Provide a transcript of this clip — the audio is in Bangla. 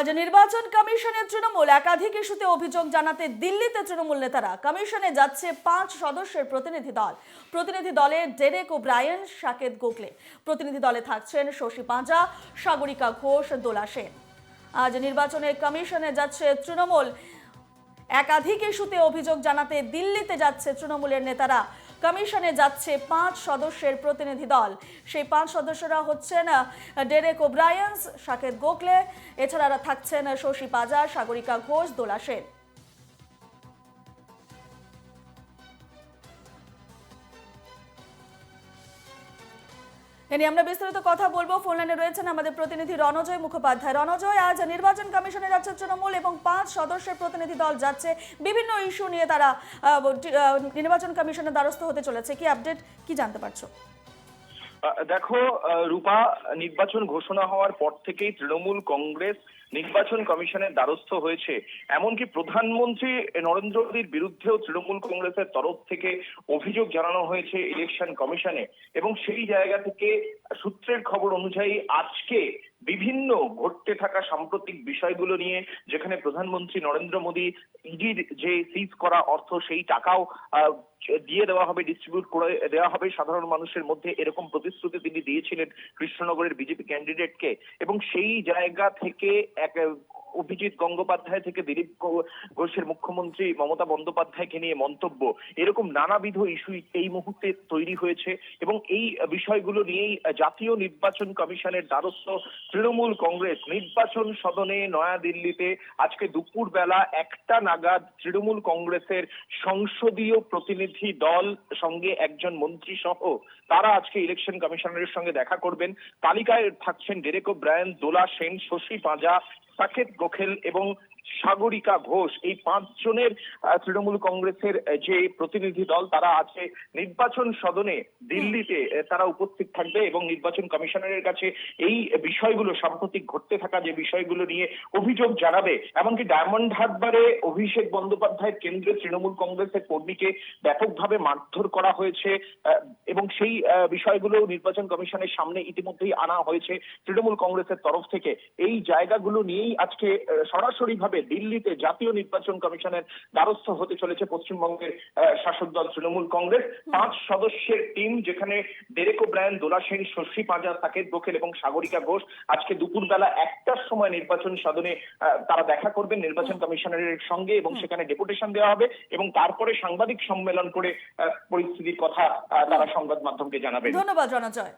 আজ নির্বাচন কমিশনের তৃণমূল একাধিক ইস্যুতে অভিযোগ জানাতে দিল্লিতে তৃণমূল নেতারা কমিশনে যাচ্ছে পাঁচ সদস্যের প্রতিনিধি দল। প্রতিনিধি দলে Derek O'Brien Saket Gokhale. প্রতিনিধি দলে থাকছেন শশী পাঁজা, সাগরিকা ঘোষ, দোলা সেন। আজ নির্বাচনে কমিশনে যাচ্ছে তৃণমূল। একাধিক ইস্যুতে অভিযোগ জানাতে দিল্লিতে যাচ্ছে তৃণমূলের নেতারা। কমিশনে যাচ্ছে পাঁচ সদস্যের প্রতিনিধি দল। সেই পাঁচ সদস্যরা হচ্ছেন ডেরেক ওব্রায়ান্স সাকেত গোখলে, এছাড়া থাকছেন শশী পাজা সাগরিকা ঘোষ, দোলা সেন। এ নিয়ে আমরা বিস্তারিত কথা বলব। ফোন লাইনে রয়েছেন আমাদের প্রতিনিধি রণজয় মুখোপাধ্যায়। রণজয়, আজ নির্বাচন কমিশনে যাচ্ছে তৃণমূল এবং পাঁচ সদস্যের প্রতিনিধি দল যাচ্ছে। বিভিন্ন ইস্যু নিয়ে তারা নির্বাচন কমিশনের দ্বারস্থ হতে চলেছে। কি আপডেট, কি জানতে পারছ? দেখো রূপা, নির্বাচন ঘোষণা হওয়ার পর থেকেই তৃণমূল কংগ্রেস নির্বাচন কমিশনের দ্বারস্থ হয়েছে। এমনকি প্রধানমন্ত্রী নরেন্দ্র মোদীর বিরুদ্ধেও তৃণমূল কংগ্রেসের তরফ থেকে অভিযোগ জানানো হয়েছে ইলেকশন কমিশনে এবং সেই জায়গা থেকে সূত্রের খবর অনুযায়ী আজকে বিভিন্ন ঘটতে থাকা সাম্প্রতিক বিষয়গুলো নিয়ে, যেখানে প্রধানমন্ত্রী নরেন্দ্র মোদী ইডির যে সিজ করা অর্থ, সেই টাকাও দিয়ে দেওয়া হবে ডিস্ট্রিবিউট করে দেওয়া হবে সাধারণ মানুষের মধ্যে। এরকম প্রতিশ্রুতি তিনি দিয়েছিলেন কৃষ্ণনগরের বিজেপি ক্যান্ডিডেটকে এবং সেই জায়গা থেকে এক অভিজিৎ গঙ্গোপাধ্যায় থেকে দিলীপ ঘোষের মুখ্যমন্ত্রী মমতা বন্দ্যোপাধ্যায়কে নিয়ে মন্তব্য। এরকম নানাবিধ ইস্যু এই মুহূর্তে তৈরি হয়েছে এবং এই বিষয়গুলো নিয়েই জাতীয় নির্বাচন কমিশনের দ্বারস্থ তৃণমূল কংগ্রেস। নির্বাচন সদনে নয়াদিল্লিতে আজকে দুপুর বেলা একটা নাগাদ তৃণমূল কংগ্রেসের সংসদীয় প্রতিনিধি দল সঙ্গে একজন মন্ত্রী সহ তারা আজকে ইলেকশন কমিশনারের সঙ্গে দেখা করবেন। তালিকায় থাকছেন ডেরেকো ব্রায়ান দোলা সেন, শশী পাঁজা সাকেত গোখেল এবং সাগরিকা ঘোষ। এই পাঁচজনের তৃণমূল কংগ্রেসের যে প্রতিনিধি দল তারা আছে নির্বাচন সদনে দিল্লিতে। তারা উপস্থিত থাকবে এবং নির্বাচন কমিশনারের কাছে এই বিষয়গুলো সাম্প্রতিক ঘটতে থাকা যে বিষয়গুলো নিয়ে অভিযোগ জানাবে। এমনকি ডায়মন্ড হারবারে অভিষেক বন্দ্যোপাধ্যায়ের কেন্দ্রে তৃণমূল কংগ্রেসের কর্মীকে ব্যাপকভাবে মারধর করা হয়েছে। এবং সেই বিষয়গুলো নির্বাচন কমিশনের সামনে ইতিমধ্যেই আনা হয়েছে তৃণমূল কংগ্রেসের তরফ থেকে। এই জায়গাগুলো নিয়েই আজকে সরাসরি ভাবে দিল্লিতে জাতীয় নির্বাচন কমিশনের দ্বারস্থ হতে চলেছে পশ্চিমবঙ্গের শাসক দল তৃণমূল কংগ্রেস। পাঁচ সদস্যের টিম যেখানে ডেরেকো ব্রায়ান দোলা সেন শশী পাঁজা সাকেত গোখেল এবং সাগরিকা ঘোষ আজকে দুপুরবেলা একটার সময় নির্বাচন সদনে তারা দেখা করবেন নির্বাচন কমিশনারের সঙ্গে এবং সেখানে ডেপুটেশন দেওয়া হবে এবং তারপরে সাংবাদিক সম্মেলন করে পরিস্থিতির কথা আহ, তারা সংবাদ মাধ্যমকে জানাবেন। ধন্যবাদ রণজয়।